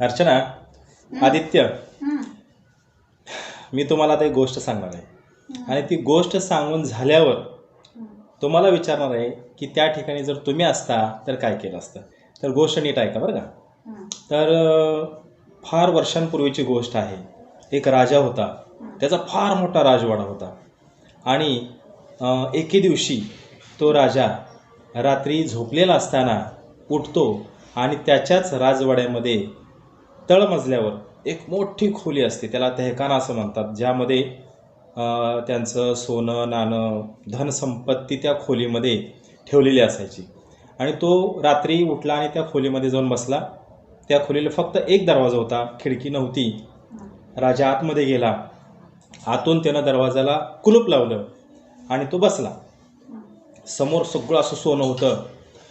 अर्चना आदित्य. मी तुम्हाला आता एक गोष्ट सांगणार आहे. आणि ती गोष्ट सांगून झाल्यावर तुम्हाला विचारणार आहे की त्या ठिकाणी जर तुम्ही असता तर काय केलं असतं? तर गोष्ट नीट ऐका बरं का. तर फार वर्षांपूर्वीची गोष्ट आहे. एक राजा होता. त्याचा फार मोठा राजवाडा होता. आणि एके दिवशी तो राजा रात्री झोपलेला असताना उठतो आणि त्याच्याच राजवाड्यामध्ये तळमजल्यावर एक मोठी खोली असते त्याला तहखाना असं म्हणतात ज्यामध्ये त्यांचं सोनं नाणं धनसंपत्ती त्या खोलीमध्ये ठेवलेली असायची. आणि तो रात्री उठला आणि त्या खोलीमध्ये जाऊन बसला. त्या खोलीला फक्त एक दरवाजा होता खिडकी नव्हती. राजा आतमध्ये गेला. आतून त्यानं दरवाजाला कुलूप लावलं आणि तो बसला. समोर सगळं असं सोनं होतं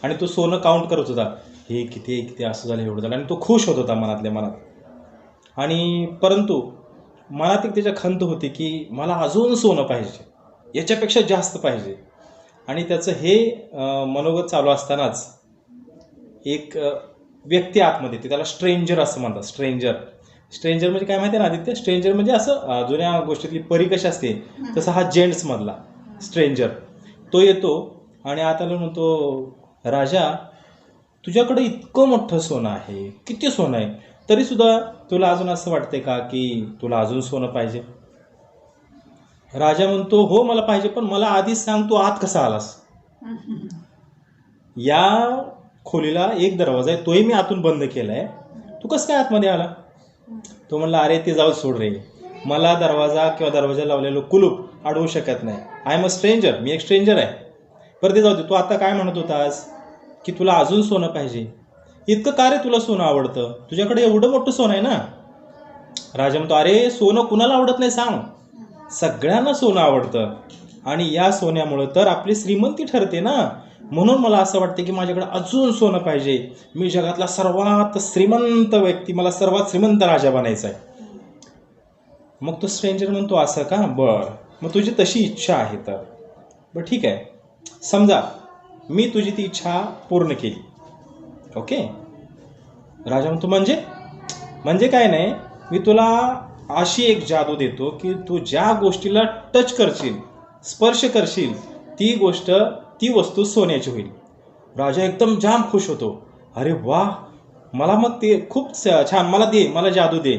आणि तो सोनं काउंट करत होता. हे किती किती असं झालं एवढं झालं. आणि तो खुश होत होता मनातल्या मनात. आणि परंतु मनात एक त्याच्या खंत होती की मला अजून सोनं पाहिजे. याच्यापेक्षा जास्त पाहिजे. आणि त्याचं हे मनोगत चालू असतानाच एक व्यक्ती आतमध्ये येते. त्याला स्ट्रेंजर असं म्हणतात. स्ट्रेंजर. स्ट्रेंजर म्हणजे काय माहिती आहे ना आदित्य? स्ट्रेंजर म्हणजे असं जुन्या गोष्टीतली परी कशी असते तसं हा जेंट्समधला स्ट्रेंजर. तो येतो आणि आता म्हणतो राजा तुझ्याकडे इतकं मोठं सोनं आहे किती सोनं आहे? तरीसुद्धा तुला अजून असं वाटतंय का की तुला अजून सोनं पाहिजे? राजा म्हणतो हो मला पाहिजे पण मला आधीच सांग तू आत कसा आलास? या खोलीला एक दरवाजा आहे तोही मी आतून बंद केला आहे तू कसं काय आतमध्ये आला? तो म्हणला अरे ते जाऊ सोड रे. मला दरवाजा किंवा दरवाजा लावलेलं कुलूप अडवू शकत नाही. आय एम अ स्ट्रेंजर मी एक स्ट्रेंजर आहे. बरं ते जाऊ दे. तू आता काय म्हणत होतास? की तुला अजून सोनं पाहिजे. इतकं का रे तुला सोनं आवडतं? तुझ्याकडे एवढं मोठं सोनं आहे ना? राजा म्हणतो अरे सोनं कुणाला आवडत नाही सांग. सगळ्यांना सोनं आवडतं. आणि या सोन्यामुळं तर आपली श्रीमंती ठरते ना. म्हणून मला असं वाटतं की माझ्याकडे अजून सोनं पाहिजे. मी जगातला सर्वात श्रीमंत व्यक्ती मला सर्वात श्रीमंत राजा बनायचा आहे. मग तो स्ट्रेंजर म्हणतो असं का? बरं. मग तुझी तशी इच्छा आहे तर. बरं ठीक आहे. समजा मी तुझी ती इच्छा पूर्ण केली. ओके राजा म्हणतो म्हणजे? म्हणजे काय नाही मी तुला अशी एक जादू देतो की तू ज्या गोष्टीला टच करशील स्पर्श करशील ती गोष्ट ती वस्तू सोन्याची होईल. राजा एकदम जाम खुश होतो. अरे वा मला मग ते खूप स- छान मला दे मला जादू दे.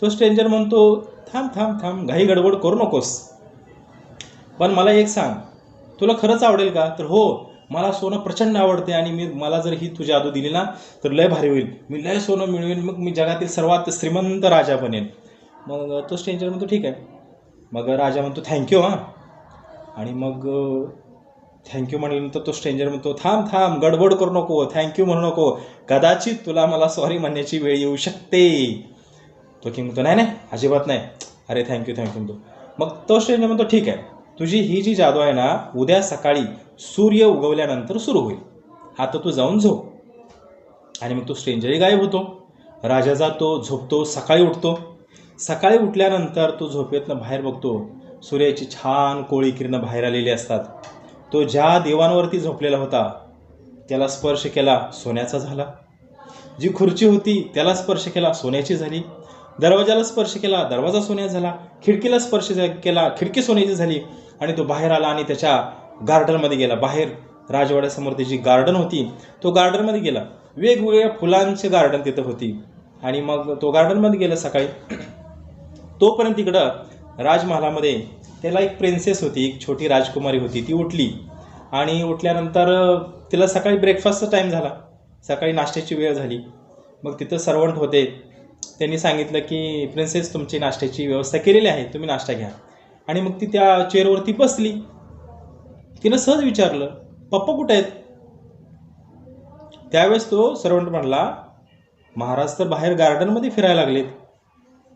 तो स्ट्रेंजर म्हणतो थांब थांब थांब घाई गडबड करू नकोस. पण मला एक सांग तुला खरंच आवडेल का? तर हो मला सोनं प्रचंड आवडते आणि मी मला जर ही तुझी जादू दिली ना तर लय भारी होईल. मी लय सोनं मिळवेन मग मी जगातील सर्वात श्रीमंत राजा बनेन. मग तो स्ट्रेंजर म्हणतो ठीक आहे. मग राजा म्हणतो थँक्यू हां. आणि मग थँक्यू म्हणल्यानंतर तो स्ट्रेंजर म्हणतो थांब थांब गडबड करू नको थँक्यू म्हणू नको. कदाचित तुला मला सॉरी म्हणण्याची वेळ येऊ शकते. तो किंग म्हणतो नाही नाही अजिबात नाही. अरे थँक्यू थँक्यू म्हणतो. मग तो स्ट्रेंजर म्हणतो ठीक आहे. तुझी ही जी जादू आहे ना उद्या सकाळी सूर्य उगवल्यानंतर सुरू होईल. आता तू जाऊन झोप. आणि मग तो स्ट्रेंजरही गायब होतो. राजा जातो झोपतो सकाळी उठतो. सकाळी उठल्यानंतर तो झोपेतनं बाहेर बघतो. सूर्याची छान कोळी किरणं बाहेर आलेली असतात. तो ज्या देवांवरती झोपलेला होता त्याला स्पर्श केला सोन्याचा झाला. जी खुर्ची होती त्याला स्पर्श केला सोन्याची झाली. दरवाजाला स्पर्श केला दरवाजा सोन्याचा झाला. खिडकीला स्पर्श केला खिडकी सोन्याची झाली. आणि तो बाहेर आला आणि त्याच्या गार्डनमध्ये गेला. बाहेर राजवाड्यासमोर त्याची गार्डन होती तो गार्डनमध्ये गेला. वेगवेगळ्या फुलांचे गार्डन तिथं होती. आणि मग तो गार्डनमध्ये गेला सकाळी. तोपर्यंत तिकडं राजमहालामध्ये त्याला एक प्रिन्सेस होती एक छोटी राजकुमारी होती. ती उठली आणि उठल्यानंतर तिला सकाळी ब्रेकफास्टचा टाईम झाला. सकाळी नाश्त्याची वेळ झाली. मग तिथं सर्वंट होते. त्यांनी सांगितलं की प्रिन्सेस तुमची नाश्त्याची व्यवस्था केलेली आहे. तुम्ही नाश्ता घ्या. आणि मग ती त्या चेअरवरती बसली. तिनं सहज विचारलं पप्पा कुठे आहेत? त्यावेळेस तो सर्वंट म्हणला महाराज तर बाहेर गार्डनमध्ये फिरायला लागलेत.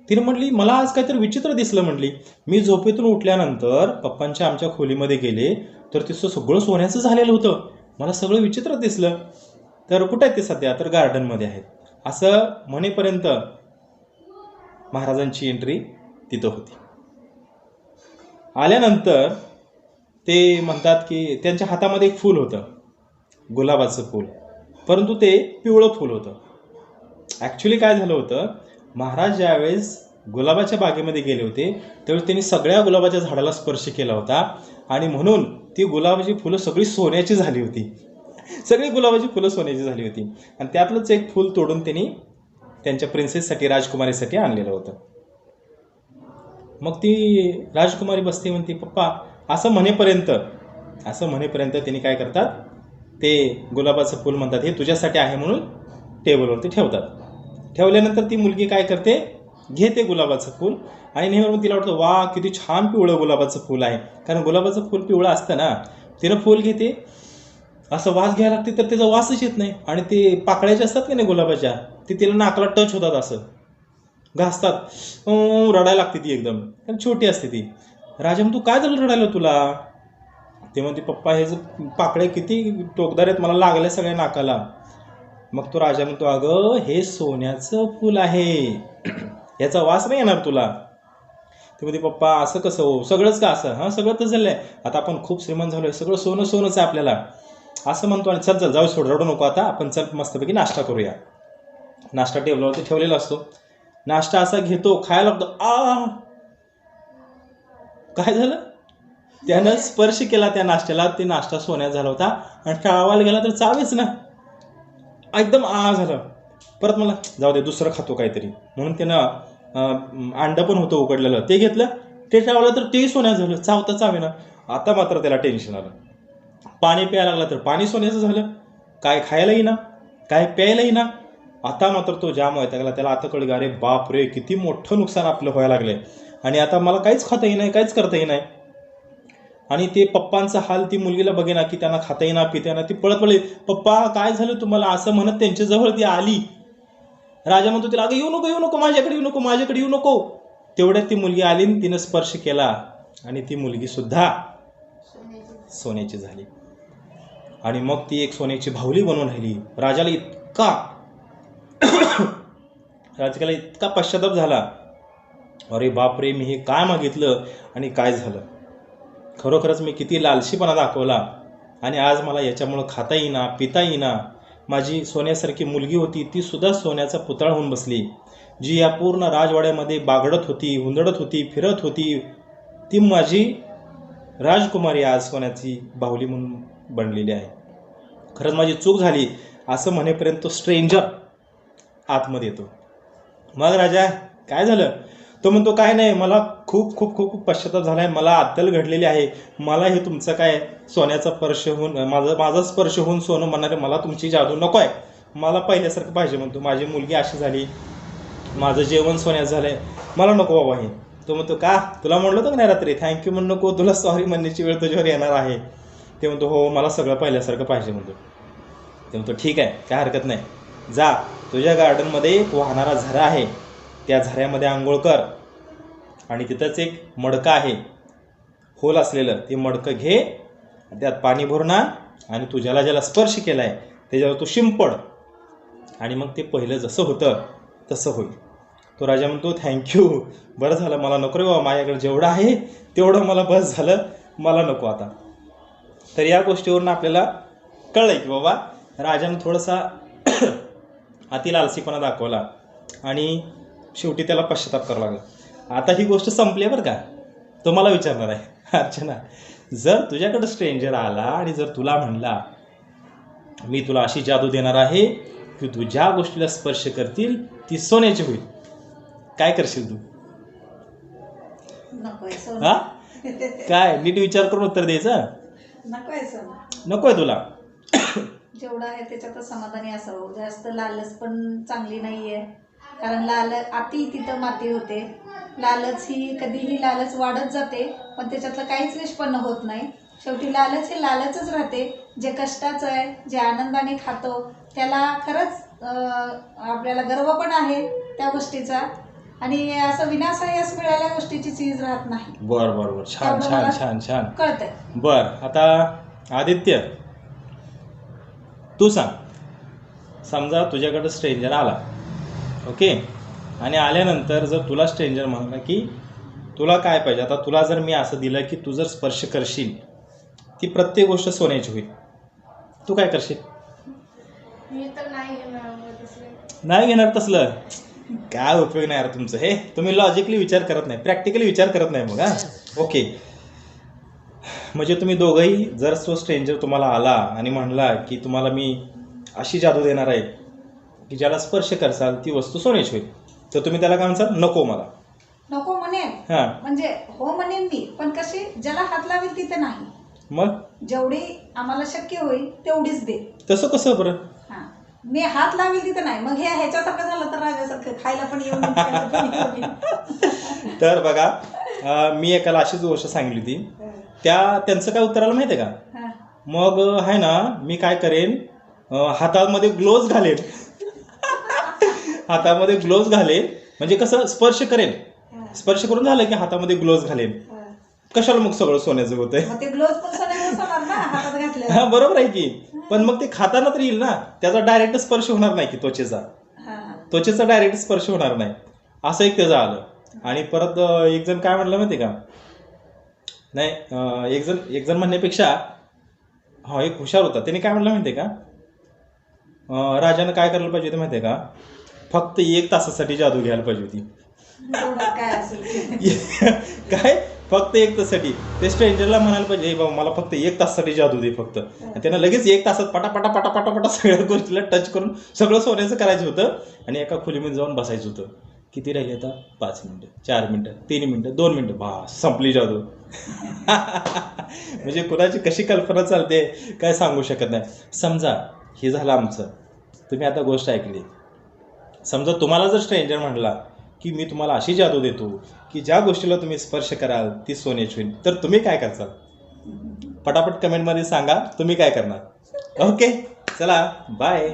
तिने म्हटली मला आज काहीतरी विचित्र दिसलं म्हटली. मी झोपेतून उठल्यानंतर पप्पांच्या आमच्या खोलीमध्ये गेले तर तिचं सगळं सोन्याचं झालेलं होतं. मला सगळं विचित्र दिसलं. तर कुठे आहेत ते सध्या? तर गार्डनमध्ये आहेत. असं म्हणेपर्यंत महाराजांची एंट्री तिथं होती. आल्यानंतर ते म्हणतात की त्यांच्या हातामध्ये एक फूल होतं. गुलाबाचं फूल. परंतु ते पिवळं फूल होतं. ॲक्च्युली काय झालं होतं? महाराज ज्यावेळेस गुलाबाच्या बागेमध्ये गेले होते त्यावेळी त्यांनी सगळ्या गुलाबाच्या झाडाला स्पर्श केला होता. आणि म्हणून ती गुलाबाची फुलं सगळी सोन्याची झाली होती. सगळी गुलाबाची फुलं सोन्याची झाली होती. आणि त्यातलंच एक फूल तोडून त्यांनी त्यांच्या प्रिन्सेससाठी राजकुमारीसाठी आणलेलं होतं. मग ती राजकुमारी बसते म्हणते पप्पा असं म्हणेपर्यंत असं म्हणेपर्यंत त्यांनी काय करतात? ते गुलाबाचं फूल म्हणतात हे तुझ्यासाठी आहे म्हणून टेबलवरती ठेवतात. ठेवल्यानंतर ती मुलगी काय करते? घेते गुलाबाचं फूल आणि नेहमी तिला वाटतं वा किती छान पिवळं गुलाबाचं फूल आहे. कारण गुलाबाचं फूल पिवळं असतं ना. तिनं फूल घेते. असं वास घ्यायला लागते तर त्याचा वासच येत नाही. आणि ते पाकळ्याच्या असतात की नाही गुलाबाच्या? ते तिला नाकाला टच होतात असं. घासतात. रडायला लागते ती एकदम. कारण छोटी असते ती. राजा मग तू काय झालं रडायला तुला? ते म्हणते पप्पा हे जे पाकळे किती टोकदार आहेत मला लागले सगळ्या नाकाला. मग तो राजा म्हणतो अगं हे सोन्याचं फूल आहे. याचा वास नाही येणार तुला. ते म्हणते पप्पा असं कसं हो? सगळंच का असं? हां सगळं तर झालंय. आता आपण खूप श्रीमंत झालोय. सगळं सोनं सोनंच आहे आपल्याला. असं म्हणतो आणि चल चल जाऊ सोड रडू नको आता. आपण चल मस्तपैकी नाश्ता करूया. नाश्ता टेबलवरती ठेवलेला असतो. नाश्ता असा घेतो खायला लागतो आ! काय झालं? त्यानं स्पर्श केला त्या नाश्त्याला ते नाश्ता सोन्यात झाला होता. आणि टाळवायला गेला तर चावेच ना. एकदम आ झालं. परत मला जाऊ दे दुसरं खातो काहीतरी. म्हणून त्यानं अंडं पण होतं उकडलेलं. ते घेतलं. ते टाळलं तर तेही सोन्यात झालं. चावता चावेना आता मात्र त्याला टेन्शन आलं. पाणी प्यायला लागलं तर पाणी सोन्याचं झालं. काय खायलाही ना. काय प्यायलाही ना. आता मात्र तो जाम व्हायला लागला त्याला आता कळलं अरे बाप रे किती मोठं नुकसान आपलं व्हायला लागलंय. आणि आता मला काहीच खाताही नाही काहीच करताही नाही. आणि ते पप्पांचा हाल ती मुलगीला बघेना की त्यांना खाता येईना पिता ती पळत पळली. पप्पा काय झालं तुम्हाला? असं म्हणत त्यांच्याजवळ ती आली. राजा म्हणतो तिला अगं येऊ नको येऊ नको माझ्याकडे येऊ नको माझ्याकडे येऊ नको. तेवढ्यात ती मुलगी आली आणि तिनं स्पर्श केला. आणि ती मुलगी सुद्धा सोन्याची झाली. आणि मग ती एक सोन्याची भावली बनवून राहिली. राजाला इतका राजकाला इतका पश्चाताप झाला. अरे बापरे मी हे काय मागितलं आणि काय झालं? खरोखरच मी किती लालशीपणा दाखवला आणि आज मला याच्यामुळं खाता येईना पिता येईना. माझी सोन्यासारखी मुलगी होती ती सुद्धा सोन्याचा पुतळा होऊन बसली. जी या पूर्ण राजवाड्यामध्ये बागडत होती हुंदडत होती फिरत होती ती माझी राजकुमारी आज सोन्याची बाहुली म्हणून बनलेली आहे. खरंच माझी चूक झाली असं म्हणेपर्यंत तो स्ट्रेंजर आतमध्ये येतो. मग राजा काय झालं? तो म्हणतो काय नाही मला खूप खूप खूप खूप पश्चाताप झाला आहे मला अद्दल घडलेली आहे. मला हे तुमचं काय सोन्याचा स्पर्श होऊन माझं माझा स्पर्श होऊन सोनं म्हणणारे मला तुमची जादू नको आहे मला पहिल्यासारखं पाहिजे म्हणतो. माझी मुलगी अशी झाली. माझं जेवण सोन्याचं झालं आहे मला नको बाबा हे. तो म्हणतो का? तुला म्हणलं होतं नाही रात्री? थँक्यू म्हणू नको. तुला सॉरी म्हणण्याची वेळ तुझ्यावर येणार आहे. ते म्हणतो हो मला सगळं पहिल्यासारखं पाहिजे म्हणतो. ते म्हणतो ठीक आहे. काय हरकत नाही. जा. तुझ्या गार्डनमध्ये एक वाहणारा झरा आहे. त्या झऱ्यामध्ये आंघोळ कर. आणि तिथंच एक मडकं आहे. होल असलेलं ते मडकं घे. त्यात पाणी भरून आण आणि तुझ्याला ज्याला ज्याला स्पर्श केला आहे त्याच्यावर तू शिंपड. आणि मग ते पहिलं जसं होतं तसं होईल. तो राजा म्हणतो थँक्यू बरं झालं मला नको रे बाबा. माझ्याकडे जेवढं आहे तेवढं मला बस झालं. मला नको आता. तर या गोष्टीवरून आपल्याला कळलं की बाबा राजानं थोडासा अति लालसीपणा दाखवला. आणि शेवटी त्याला पश्चाताप करावा लागला. आता ही गोष्ट संपली आहे बरं का? तो मला विचारणार आहे. अर्चना जर तुझ्याकडं स्ट्रेंजर आला आणि जर तुला म्हणला मी तुला अशी जादू देणार आहे की तू ज्या गोष्टीला स्पर्श करतील ती सोन्याची होईल. काय करशील तू? हा? काय? नीट विचार करून उत्तर द्यायचं? सोनं. नकोय तुला? जेवढं आहे त्याच्यातच समाधानी असावं. जास्त लालच पण चांगली नाहीये. कारण लाल अति तिथं माती होते. लालच ही कधीही लालच वाढत जाते पण त्याच्यातलं काहीच निष्पन्न होत नाही. शेवटी लालच हे लालचच राहते. जे कष्टाचं आहे जे आनंदाने खातो त्याला खरंच आपल्याला गर्व पण आहे त्या गोष्टीचा. आणि असं विनासायास मिळाल्या गोष्टीची चीज राहत नाही. बर बर बर. छान छान छान छान. कळतंय. बर आता आदित्य. तू सांग. समजा तुझ्याकडं स्ट्रेंजर आला. ओके आणि आल्यानंतर जर तुला स्ट्रेंजर म्हणला की तुला काय पाहिजे? आता तुला जर मी असं दिलं की तू जर स्पर्श करशील ती प्रत्येक गोष्ट सोन्याची होईल. तू काय करशील? नाही घेणार तसलं. काय उपयोग नाही यार तुमचं. हे तुम्ही लॉजिकली विचार करत नाही. प्रॅक्टिकली विचार करत नाही मग हा? ओके म्हणजे तुम्ही दोघंही जर तो स्ट्रेंजर तुम्हाला आला आणि म्हणला की तुम्हाला मी अशी जादू देणार आहे की ज्याला स्पर्श करसाल ती वस्तू सोन्याची होईल. तर तुम्ही त्याला काय म्हणसाल? नको मला. नको म्हणेन हां. म्हणजे हो म्हणेन मी पण कशी ज्याला हात लावेल तिथे नाही. मग? जेवढी आम्हाला शक्य होईल तेवढीच दे. तसं कसं बरं? हा. मी हात लावेल तिथे नाही. मग हे ह्याच्यासारखं झालं तर राजासारखं. खायला पण येऊन खायला पण येऊन. तर बघा अं, मी एकाला अशीच गोष्ट सांगितली होती. त्या त्यांचं काय उत्तर आलं माहिती आहे का? हा. मग आहे ना मी काय करेन? हातामध्ये ग्लोव्ज घालेन. हातामध्ये ग्लोव्ज घालेन. म्हणजे कसं स्पर्श करेन. स्पर्श करून झालं की हातामध्ये ग्लोव्ज घालेन. कशाला मग सगळं सोन्याचं होतंय? हा बरोबर आहे की. पण मग ते खाताना तर येईल ना. त्याचा डायरेक्ट स्पर्श होणार नाही की त्वचेचा. त्वचेचा डायरेक्ट स्पर्श होणार नाही. असं एक त्याचं आलं. आणि परत एक जण काय म्हणलं माहिती का? नाही एक जण एक जण म्हणण्यापेक्षा हा एक हुशार होता. त्याने काय म्हणलं माहिती का? अं, राजानं काय करायला पाहिजे होतं माहिती का? फक्त एक तासासाठी जादू घ्यायला पाहिजे होती. काय फक्त एक तासासाठी. ते स्ट्रेंजरला म्हणायला पाहिजे "ए बाबा मला फक्त एक तासासाठी जादू दे फक्त. आणि त्यांना लगेच एक तासात पटापटा पटापटा पटा सगळ्या गोष्टीला टच करून सगळं सोन्याचं करायचं होतं आणि एका खोलीमध्ये जाऊन बसायचं होतं. किती राहिले आता? पाच मिनटं चार मिनटं तीन मिनटं दोन मिनटं. बा संपली जादू. म्हणजे कुणाची कशी कल्पना चालते काय सांगू शकत नाही. समजा हे झालं आमचं. तुम्ही आता गोष्ट ऐकली. समजा तुम्हाला जर स्ट्रेंजर म्हटला की मी तुम्हाला अशी जादू देतो की ज्या गोष्टीला तुम्ही स्पर्श कराल ती सोन्याची होईल. तर तुम्ही काय करचाल पटापट कमेंटमध्ये सांगा तुम्ही काय करणार? ओके चला बाय